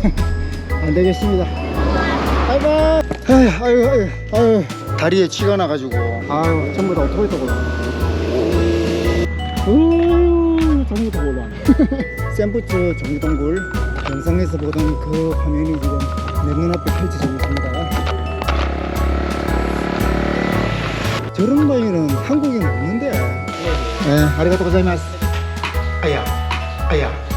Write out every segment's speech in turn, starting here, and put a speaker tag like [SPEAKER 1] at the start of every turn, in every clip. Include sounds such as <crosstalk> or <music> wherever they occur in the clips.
[SPEAKER 1] <laughs> 안 되겠습니다. 바이바이. 아유, 아유, 아유. 다리에 쥐가 나가지고. 아유, 전부 다 오토바이 타고 올라. 우, 전부 다 올라. 샌프트 정동굴 영상에서 보던 그 화면이 지금 내 눈앞에 펼쳐지고 있습니다. 저런 바위는 한국에는 없는데. 네, 아리가또 고자이마스. 아야, 아야.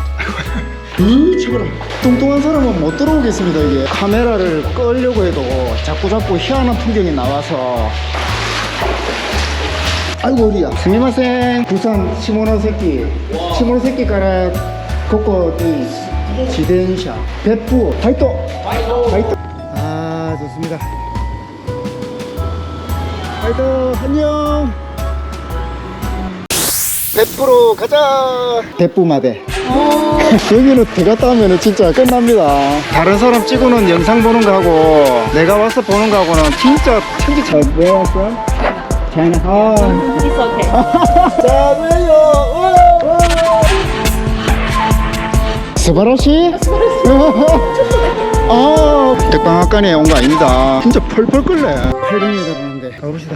[SPEAKER 1] 이 치고라. 뚱뚱한 사람은 못 들어오겠습니다, 이게. 카메라를 끌려고 해도 자꾸 자꾸 희한한 풍경이 나와서. 아이고, 어디야. 스미마생. 부산 시모노세키. 시모노세키 가라 고코니 지덴샤.別府. 바이토. 바이토. 아, 좋습니다. 바이토, 안녕. 백부로 가자. 백부마대. <laughs> 여기는 들어갔다 하면 진짜 끝납니다. 다른 사람 찍어놓은 영상 보는 거하고 내가 와서 보는 거하고는 진짜 천지 차이. 왜 왔어? 차이나. 아.
[SPEAKER 2] It's okay. <laughs>
[SPEAKER 1] 자, 왜요? 스바라시? <laughs> 아, 백방학관에 온 거 아닙니다. 진짜 펄펄 끓네. 800m 가는데 가봅시다.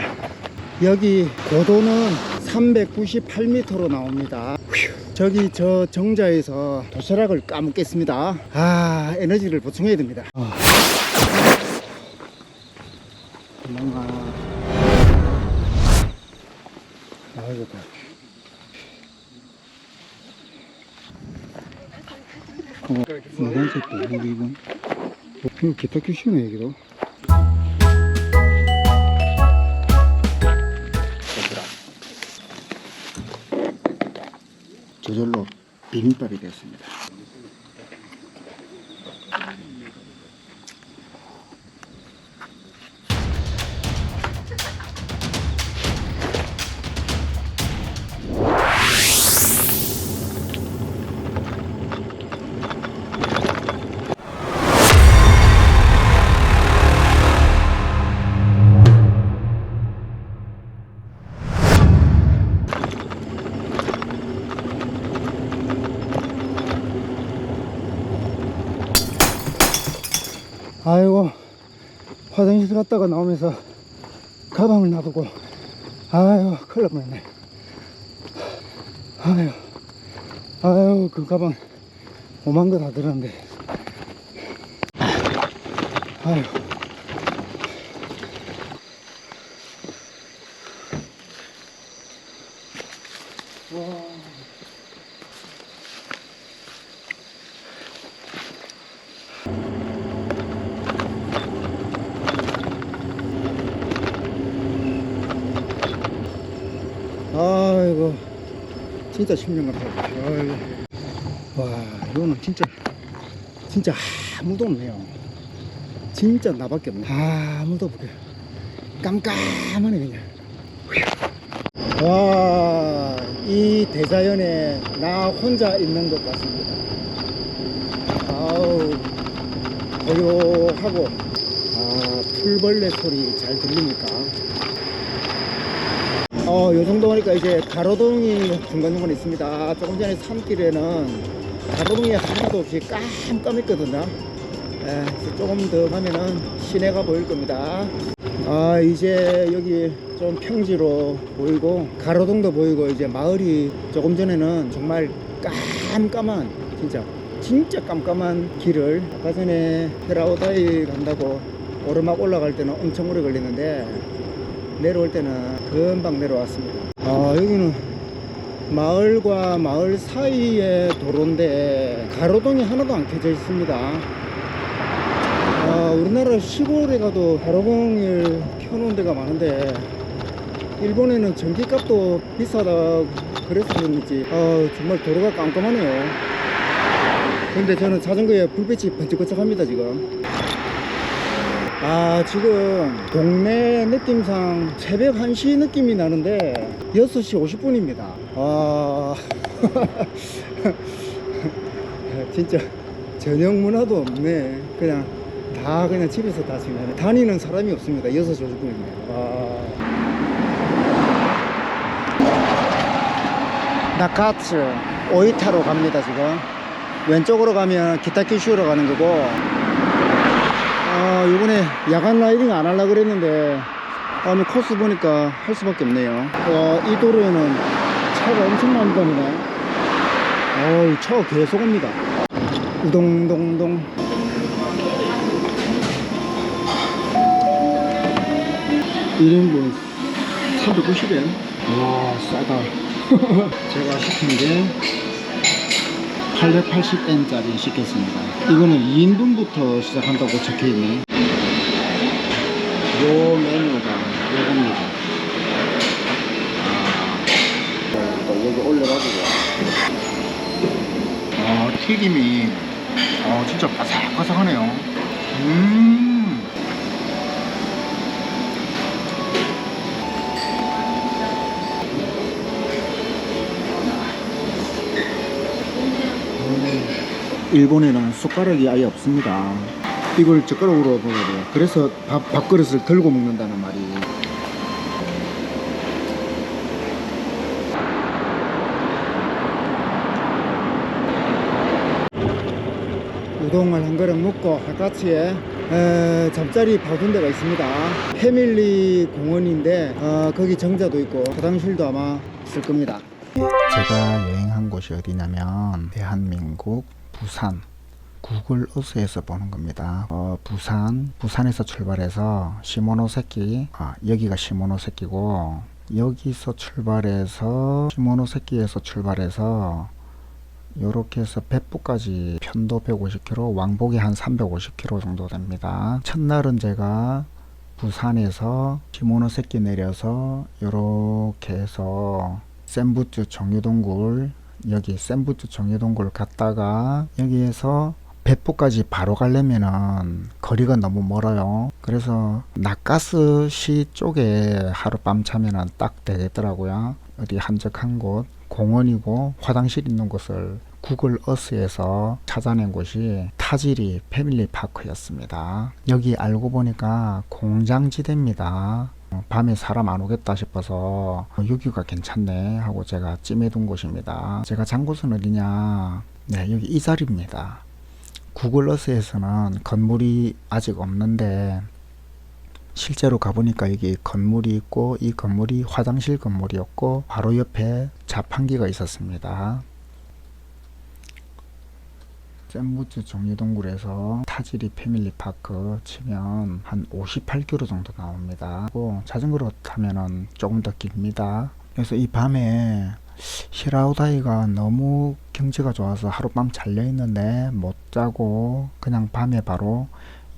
[SPEAKER 1] 여기 고도는 398m로 나옵니다. 휴, 저기 저 정자에서 도시락을 까먹겠습니다. 아, 에너지를 보충해야 됩니다. 아. 뭔가. 봐. 어, 또, 여기 이건. 뭐, 기타 큐시네, 여기도. 저절로 비빔밥이 되었습니다. 화장실 갔다가 나오면서 가방을 놔두고 아이고 큰일 날 뻔했네. 아유 아유 그 가방 오만 거 다 들었는데. 아유 아이고 진짜 10년 같아. 아이고. 와 이거는 진짜 진짜 아무도 없네요. 진짜 나밖에 없네. 아무도 없게. 깜깜하네 그냥. 와이 대자연에 나 혼자 있는 것 같습니다. 아우 고요하고 아 풀벌레 소리 잘 들립니까 어, 요 정도 보니까 이제 가로등이 중간중간 있습니다. 조금 전에 산길에는 가로등이 하나도 없이 깜깜했거든요. 예, 이제 조금 더 가면은 시내가 보일 겁니다. 아, 이제 여기 좀 평지로 보이고, 가로등도 보이고, 이제 마을이 조금 전에는 정말 깜깜한, 진짜, 진짜 깜깜한 길을 아까 전에 헤라오다이 간다고 오르막 올라갈 때는 엄청 오래 걸리는데, 내려올 때는 금방 내려왔습니다. 아, 여기는 마을과 마을 사이의 도로인데 가로등이 하나도 안 켜져 있습니다. 아, 우리나라 시골에 가도 가로등을 켜놓은 데가 많은데 일본에는 전기값도 비싸다 그런지 아, 정말 도로가 깜깜하네요. 근데 저는 자전거에 불빛이 번쩍번쩍합니다 지금. 아 지금 동네 느낌상 새벽 1시 느낌이 나는데 6시 50분입니다. 아. <laughs> 진짜 저녁 문화도 없네. 그냥 다 그냥 집에서 다 지내네. 다니는 사람이 없습니다. 6시 50분입니다 와. 나카츠 오이타로 갑니다 지금. 왼쪽으로 가면 기타 키슈로 가는 거고. 아 요번에 야간 라이딩 안 하려고 그랬는데 아니 코스 보니까 할 수밖에 없네요. 와이 도로에는 차가 엄청 많이 다니네 어우 차가 계속 옵니다. 우동동동. 1인분 390엔 와 싸다. <laughs> 제가 시킨 게 880엔짜리 시켰습니다. 이거는 2인분부터 시작한다고 적혀있네 요 메뉴가 요겁니다. 아, 여기 올려가지고. 아 튀김이 아 진짜 바삭바삭하네요. 음. 일본에는 숟가락이 아예 없습니다. 이걸 젓가락으로 먹어야 돼요. 그래서 밥, 밥그릇을 들고 먹는다는 말이. 우동을 한 그릇 먹고 바깥에 에, 잠자리 봐둔 데가 있습니다. 패밀리 공원인데 어, 거기 정자도 있고 화장실도 아마 있을 겁니다. 제가 여행한 곳이 어디냐면 대한민국 부산 구글 어스에서 보는 겁니다. 어, 부산 부산에서 출발해서 시모노세키 아, 여기가 시모노세키고 여기서 출발해서 시모노세키에서 출발해서 요렇게 해서別府까지 편도 150km, 왕복이 한 350km 정도 됩니다. 첫날은 제가 부산에서 시모노세키 내려서 요렇게 해서 센부츠 정유동굴 여기 센부츠 정유동굴 갔다가 여기에서 別府까지 바로 가려면은 거리가 너무 멀어요. 그래서 나가스시 쪽에 하룻밤 자면은 딱 되겠더라고요. 어디 한적한 곳 공원이고 화장실 있는 곳을 구글 어스에서 찾아낸 곳이 타지리 패밀리 파크였습니다. 여기 알고 보니까 공장지대입니다. 어, 밤에 사람 안 오겠다 싶어서 어, 여기가 괜찮네 하고 제가 찜해둔 곳입니다. 제가 잔 곳은 어디냐? 네, 여기 이 자리입니다. 구글 어스에서는 건물이 아직 없는데 실제로 가보니까 여기 건물이 있고 이 건물이 화장실 건물이었고 바로 옆에 자판기가 있었습니다. 샌부츠 정리동굴에서 타지리 패밀리 파크 치면 한 58km 정도 나옵니다. 자전거로 타면은 조금 더 깁니다. 그래서 이 밤에 히라우다이가 너무 경치가 좋아서 하룻밤 잘려 있는데 못 자고 그냥 밤에 바로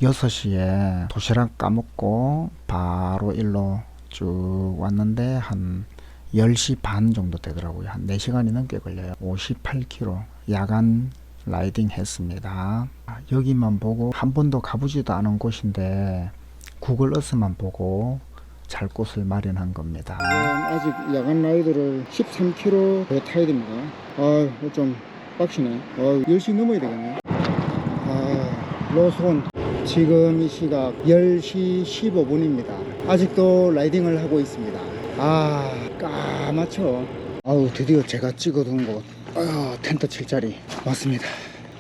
[SPEAKER 1] 6시에 도시락 까먹고 바로 일로 쭉 왔는데 한 10시 반 정도 되더라고요. 한 4시간이 넘게 걸려요. 58km 야간 라이딩 했습니다. 아, 여기만 보고 한 번도 가보지도 않은 곳인데 구글 어스만 보고 잘 곳을 마련한 겁니다. 아직 야간 라이드를 13km 더 타야 됩니다. 아, 좀 빡시네. 아, 10시 넘어야 되겠네. 아, 로손. 지금 이 시각 10시 15분입니다. 아직도 라이딩을 하고 있습니다. 아, 까맣죠. 아우, 드디어 제가 찍어둔 곳. 아유, 텐트 칠 자리 왔습니다.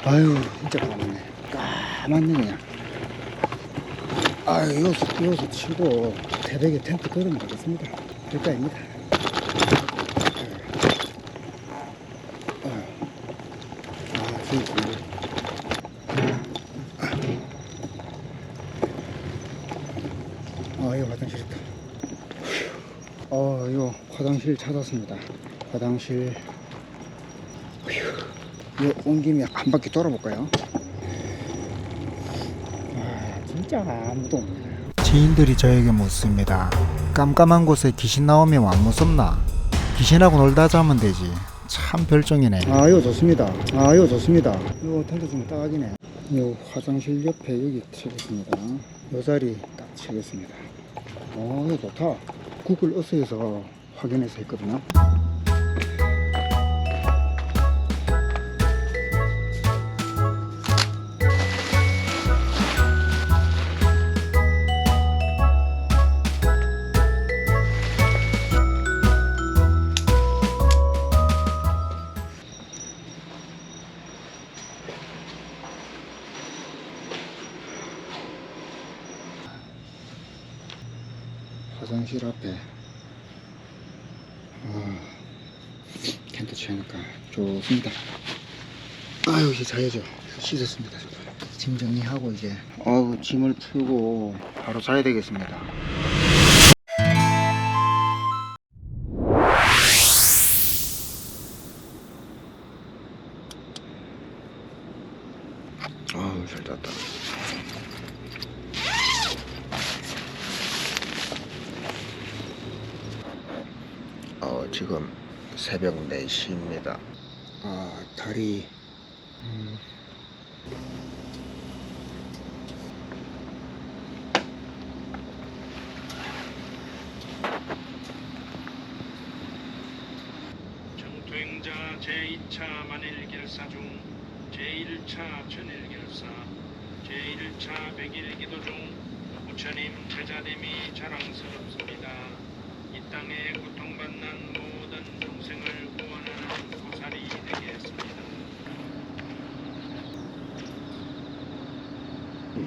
[SPEAKER 1] 아유, 진짜 까맣네. 까맣네, 그냥. 아유, 여기서, 여기서 치고 태백에 텐트 걸으면 되겠습니다. 아유. 아, 진짜. 아, 이거 화장실 있다. 어, 이거 화장실 찾았습니다. 화장실. 휴. 이거 온 김에 한 바퀴 돌아볼까요? 아, 진짜 아무도 없네. 지인들이 저에게 묻습니다. 깜깜한 곳에 귀신 나오면 안 무섭나? 귀신하고 놀다 자면 되지. 참 별종이네. 아, 이거 좋습니다. 아, 이거 좋습니다. 이거 텐트 좀 딱이네. 이 화장실 옆에 여기 치겠습니다. 이 자리 딱 치겠습니다. 어, 이거 좋다. 구글 어스에서 확인해서 했거든요. 화장실 앞에 아, 텐트 치니까 좋습니다. 아유 이제 자야죠. 씻었습니다. 짐 정리하고 이제 아우 짐을 풀고 바로 자야 되겠습니다. 지금 새벽 4시입니다. 아, 다리. 음.
[SPEAKER 2] 정투행자 제2차 만일결사 중 제1차 천일결사 제1차 백일기도 중 부처님 제자됨이 자랑스럽습니다. 이 땅에 고통받는 모든众생을 구원하는 보살이 되겠습니다.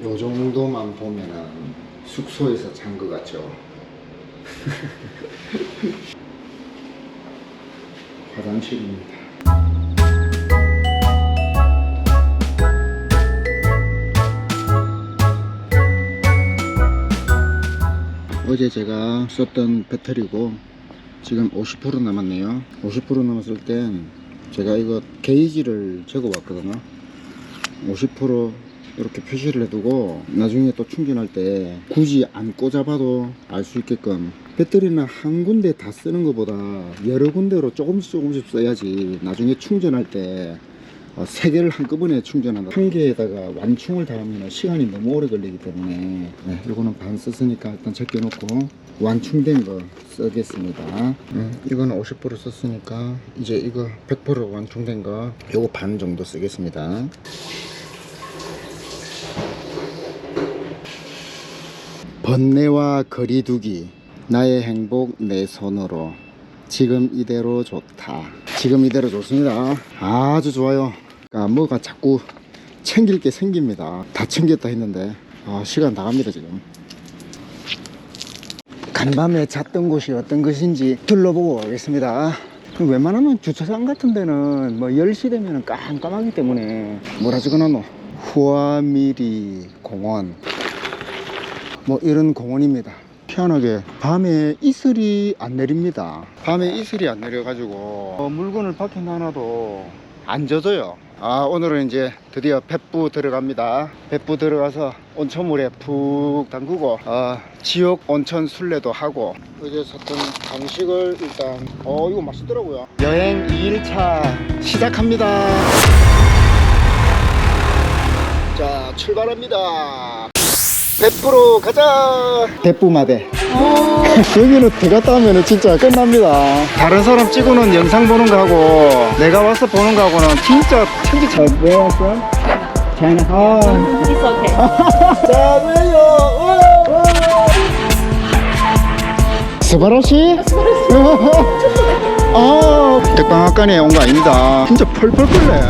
[SPEAKER 1] 요 정도만 보면은 숙소에서 잔 것 같죠? <laughs> 화장실입니다. 어제 제가 썼던 배터리고 지금 50% 남았네요. 50% 남았을 땐 제가 이거 게이지를 적어 왔거든요. 50% 이렇게 표시를 해두고 나중에 또 충전할 때 굳이 안 꽂아봐도 알 수 있게끔 배터리는 한 군데 다 쓰는 것보다 여러 군데로 조금씩 조금씩 써야지 나중에 충전할 때 어, 세 개를 한꺼번에 충전한다. 한 개에다가 완충을 다 하면 시간이 너무 오래 걸리기 때문에 네, 이거는 반 썼으니까 일단 제껴놓고 완충된 거 쓰겠습니다. 네, 이거는 50% 썼으니까 이제 이거 100% 완충된 거 요거 반 정도 쓰겠습니다. 번뇌와 거리두기 나의 행복 내 손으로 지금 이대로 좋다 지금 이대로 좋습니다. 아주 좋아요. 아, 뭐가 자꾸 챙길 게 생깁니다. 다 챙겼다 했는데. 아, 시간 나갑니다 지금. 간밤에 잤던 곳이 어떤 곳인지 둘러보고 오겠습니다. 그 웬만하면 주차장 같은 데는 뭐 10시 되면 깜깜하기 때문에. 뭐라 적어놨노 후아미리 공원. 뭐 이런 공원입니다. 희한하게 밤에 이슬이 안 내립니다. 밤에 이슬이 안 내려 가지고 어, 물건을 밖에 놔놔도 안 젖어요. 아 오늘은 이제 드디어 백부 들어갑니다. 백부 들어가서 온천물에 푹 담그고 어, 지옥 온천 순례도 하고 어제 샀던 간식을 일단 어 이거 맛있더라고요. 여행 2일차 시작합니다. 자 출발합니다. 100% 가자. 대뿌마대. <laughs> 여기는 들어갔다 하면 진짜 끝납니다. 다른 사람 찍어놓은 영상 보는 거하고 내가 와서 보는 거하고는 진짜 천지 차이 왜 왔어? China 아.
[SPEAKER 3] It's okay. <laughs>
[SPEAKER 1] 자 왜요? 스바라시? <laughs> 아 백방학관에 온 거 아닙니다. 진짜 펄펄 끓네